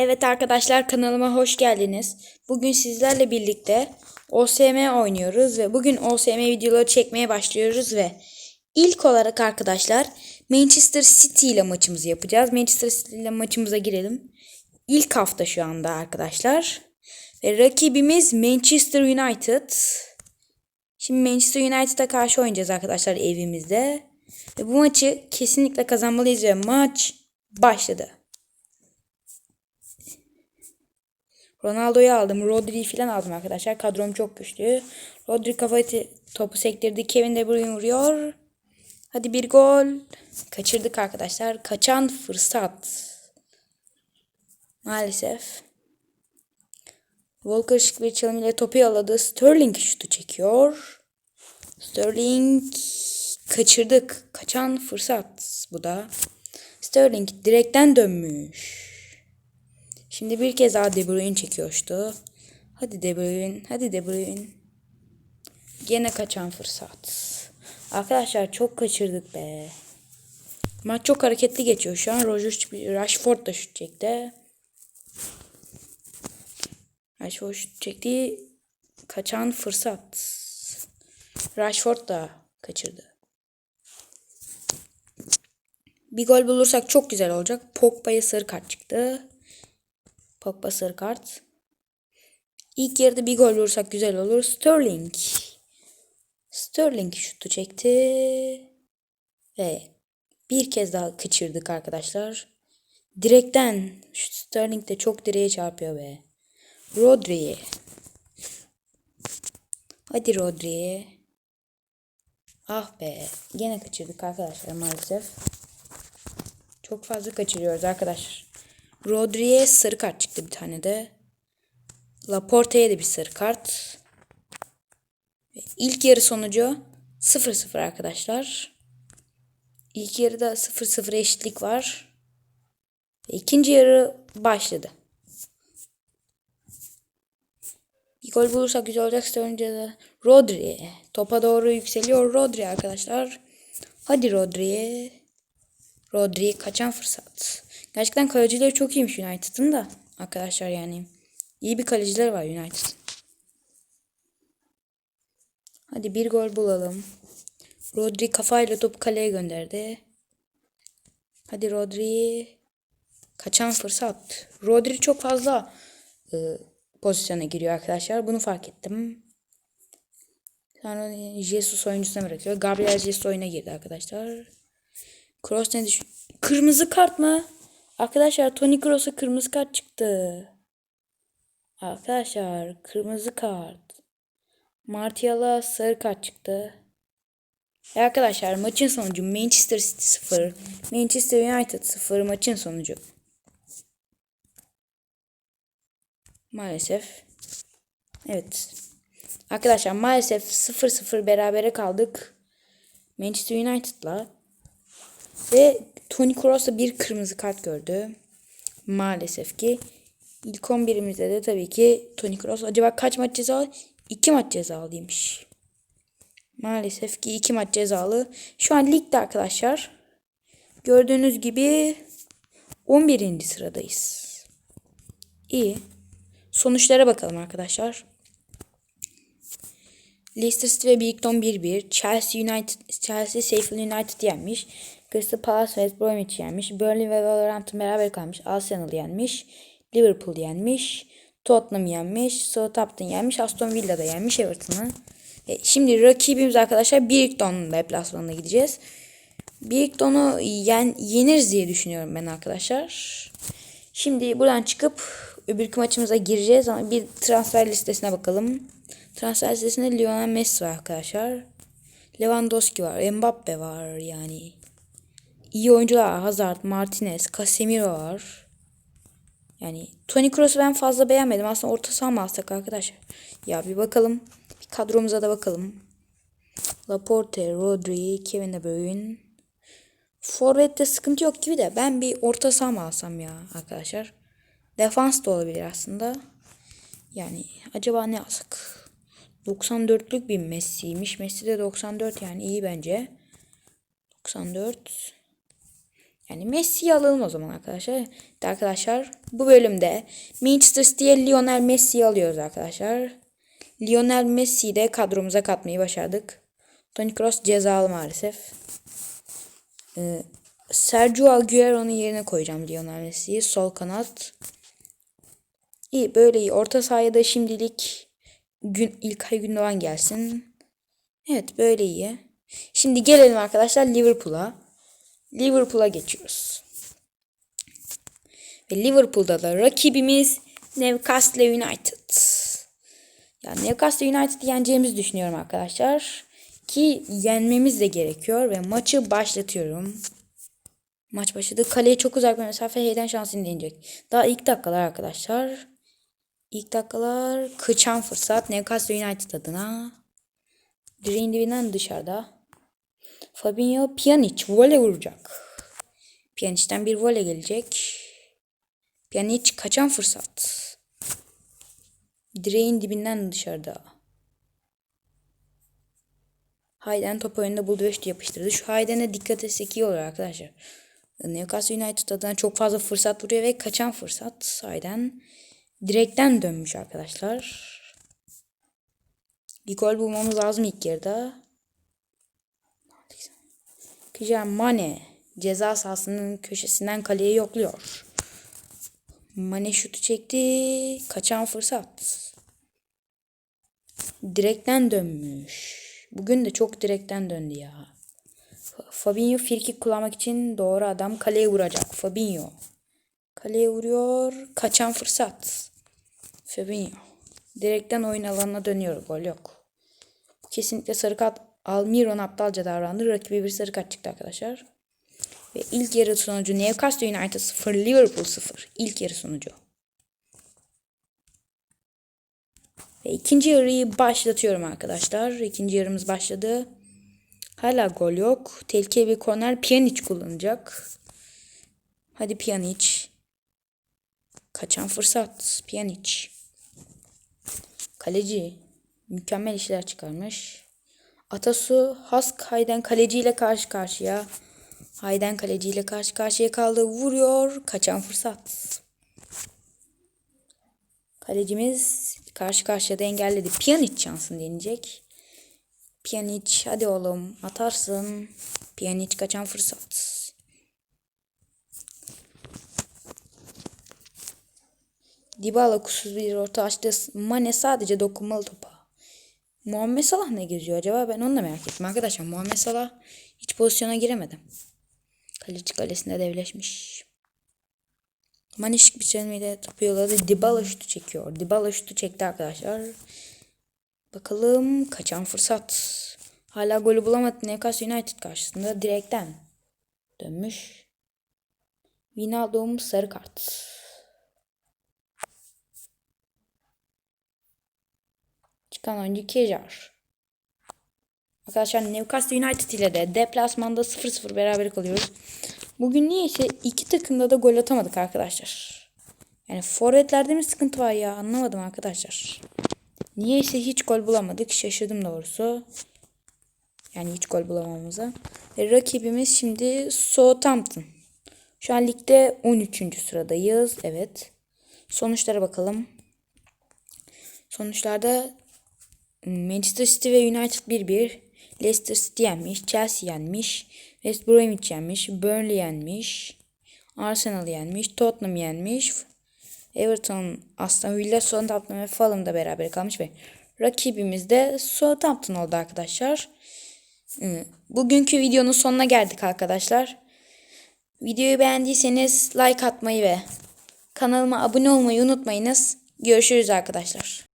Evet arkadaşlar kanalıma hoş geldiniz. Bugün sizlerle birlikte OSM oynuyoruz ve bugün OSM videoları çekmeye başlıyoruz ve ilk olarak arkadaşlar Manchester City ile maçımızı yapacağız. Manchester City ile maçımıza girelim. İlk hafta şu anda arkadaşlar. Ve rakibimiz Manchester United. Şimdi Manchester United'a karşı oynayacağız arkadaşlar evimizde. Ve bu maçı kesinlikle kazanmalıyız ve maç başladı. Ronaldo'yu aldım. Rodri'yi falan aldım arkadaşlar. Kadrom çok güçlü. Rodri kafayı topu sektirdi. Kevin De Bruyne vuruyor. Hadi bir gol. Kaçırdık arkadaşlar. Kaçan fırsat. Maalesef. Walker şık bir çalım ile topu yaladı. Sterling şutu çekiyor. Sterling kaçırdık. Kaçan fırsat bu da. Sterling direkten dönmüş. Şimdi bir kez daha De Bruyne çekiyordu. Hadi De Bruyne, hadi De Bruyne. Gene kaçan fırsat. Arkadaşlar çok kaçırdık be. Maç çok hareketli geçiyor şu an. Roger, Rashford da şut çekti. Rashford şut çekti. Kaçan fırsat. Rashford da kaçırdı. Bir gol bulursak çok güzel olacak. Pogba'ya sarı kart çıktı. Pogba sarı kart. İlk yarıda bir gol vurursak güzel olur. Sterling. Sterling şutu çekti. Ve bir kez daha kaçırdık arkadaşlar. Direkten. Sterling de çok direğe çarpıyor be. Rodri. Hadi Rodri. Ah be. Gene kaçırdık arkadaşlar maalesef. Çok fazla kaçırıyoruz arkadaşlar. Rodri'ye sarı kart çıktı bir tane de. Laporte'ye de bir sarı kart. İlk yarı sonucu 0-0 arkadaşlar. İlk yarıda 0-0 eşitlik var. İkinci yarı başladı. Bir gol bulursak güzel olacak. Önce de Rodri. Topa doğru yükseliyor Rodri arkadaşlar. Hadi Rodri. Rodri kaçan fırsat. Gerçekten kalecileri çok iyiymiş United'ın da. Arkadaşlar yani. İyi bir kaleciler var United. Hadi bir gol bulalım. Rodri kafayla topu kaleye gönderdi. Hadi Rodri. Kaçan fırsat. Rodri çok fazla e, pozisyona giriyor arkadaşlar. Bunu fark ettim. Sonra Jesus oyuncusuna bırakıyor. Gabriel Jesus oyuna girdi arkadaşlar. Kroos ne düşün? Kırmızı kart mı? Arkadaşlar Toni Kroos'a kırmızı kart çıktı. Arkadaşlar kırmızı kart. Martial'a sarı kart çıktı. E arkadaşlar maçın sonucu Manchester City 0, Manchester United 0 maçın sonucu. Maalesef. Evet. Arkadaşlar maalesef 0-0 berabere kaldık. Manchester United'la. Ve Toni Kroos da bir kırmızı kart gördü. Maalesef ki. İlk 11'imizde de tabii ki Toni Kroos. Acaba kaç maç cezalı? 2 maç cezalıymış. Maalesef ki 2 maç cezalı. Şu an ligde arkadaşlar. Gördüğünüz gibi 11. sıradayız. İyi. Sonuçlara bakalım arkadaşlar. Leicester City ve Brighton 1-1. Chelsea United, Chelsea Sheffield United yenmiş. Crystal Palace West Bromwich yenmiş. Burnley ve Wolverhampton beraber kalmış. Arsenal yenmiş. Liverpool yenmiş. Tottenham yenmiş. Southampton yenmiş. Aston Villa da yenmiş Everton'ı. E, şimdi rakibimiz arkadaşlar Brighton deplasmanına gideceğiz. Brighton'u yen, yeniriz diye düşünüyorum ben arkadaşlar. Şimdi buradan çıkıp öbürkü maçımıza gireceğiz ama bir transfer listesine bakalım. Transfer listesinde Lionel Messi var arkadaşlar. Lewandowski var. Mbappe var yani. İyi oyuncular. Hazard, Martinez, Casemiro var. Yani Toni Kroos'u ben fazla beğenmedim. Aslında orta saha mı alsak arkadaşlar? Ya bir bakalım. Bir kadromuza da bakalım. Laporte, Rodri, Kevin De Bruyne. Forvet'te sıkıntı yok gibi de ben bir orta saha mı alsam ya arkadaşlar? Defans da olabilir aslında. Yani acaba ne alsak? 94'lük bir Messi'ymiş. Messi de 94 yani iyi bence. 94. Yani Messi'yi alalım o zaman arkadaşlar. Evet arkadaşlar bu bölümde Manchester City'ye Lionel Messi'yi alıyoruz arkadaşlar. Lionel Messi'yi de kadromuza katmayı başardık. Toni Kroos cezalı maalesef. Ee, Sergio Aguero'nun yerine koyacağım Lionel Messi'yi. Sol kanat. İyi böyle iyi. Orta sahaya da şimdilik gün, İlkay Gündoğan gelsin. Evet böyle iyi. Şimdi gelelim arkadaşlar Liverpool'a. Liverpool'a geçiyoruz. Ve Liverpool'da da rakibimiz Newcastle United. Yani Newcastle United yeneceğimizi düşünüyorum arkadaşlar. Ki yenmemiz de gerekiyor ve maçı başlatıyorum. Maç başladı. Kaleye çok uzak bir mesafe Heyden şansını deneyecek. Daha ilk dakikalar arkadaşlar. İlk dakikalar kıçan fırsat Newcastle United adına. Direğin dibinden dışarıda. Fabinho Pjanic voley vuracak. Pjanic'ten bir voley gelecek. Pjanic kaçan fırsat. Direğin dibinden dışarıda. Hayden top oyunda buldu ve yapıştırdı. Şu Hayden'e dikkat etsek iyi olur arkadaşlar. Newcastle United adına çok fazla fırsat vuruyor ve kaçan fırsat Hayden. Direkten dönmüş arkadaşlar. Bir gol bulmamız lazım ilk yarıda. Kijan Mane ceza sahasının köşesinden kaleye yokluyor. Mane şutu çekti. Kaçan fırsat. Direkten dönmüş. Bugün de çok direkten döndü ya. Fabinho frikik kullanmak için doğru adam kaleye vuracak. Fabinho. Kaleye vuruyor. Kaçan fırsat. Fabinho. Direkten oyun alanına dönüyor. Gol yok. Kesinlikle sarı kart. Almiron aptalca davrandı. Rakibi bir sarı kart çıktı arkadaşlar. Ve ilk yarı sonucu Newcastle United 0, Liverpool 0. İlk yarı sonucu. Ve ikinci yarıyı başlatıyorum arkadaşlar. İkinci yarımız başladı. Hala gol yok. Tehlikeli bir korner Pjanic kullanacak. Hadi Pjanic. Kaçan fırsat Pjanic. Kaleci mükemmel işler çıkarmış. Atasu Hask Hayden kaleciyle karşı karşıya. Hayden kaleciyle karşı karşıya kaldı. Vuruyor. Kaçan fırsat. Kalecimiz karşı karşıya da engelledi. Pjanic şansını deneyecek. Pjanic hadi oğlum atarsın. Pjanic kaçan fırsat. Dybala kusuz bir orta açtı. Mane sadece dokunmalı topa. Muhammed Salah ne geziyor acaba? Ben onu da merak ettim arkadaşlar. Muhammed Salah hiç pozisyona giremedi. Kaleci kalesinde devleşmiş. Mane şık bir çelmeyle topu yolladı. Dybala şutu çekiyor. Dybala şutu çekti arkadaşlar. Bakalım kaçan fırsat. Hala golü bulamadı Newcastle United karşısında direkten dönmüş. Wijnaldum sarı kart. Çıkan oyuncu Kejar. Arkadaşlar Newcastle United ile de deplasmanda 0-0 beraber kalıyoruz. Bugün niyeyse iki takımda da gol atamadık arkadaşlar. Yani forvetlerde mi sıkıntı var ya anlamadım arkadaşlar. Niyeyse hiç gol bulamadık. Şaşırdım doğrusu. Yani hiç gol bulamamıza. Ve rakibimiz şimdi Southampton. Şu an ligde 13. sıradayız. Evet. Sonuçlara bakalım. Sonuçlarda Manchester City ve United 1-1. Leicester City yenmiş. Chelsea yenmiş. West Bromwich yenmiş. Burnley yenmiş. Arsenal yenmiş. Tottenham yenmiş. Everton, Aston Villa, Southampton ve Fulham'da beraber kalmış ve rakibimiz de Southampton oldu arkadaşlar. Ee, Bugünkü videonun sonuna geldik arkadaşlar. Videoyu beğendiyseniz like atmayı ve kanalıma abone olmayı unutmayınız. Görüşürüz arkadaşlar.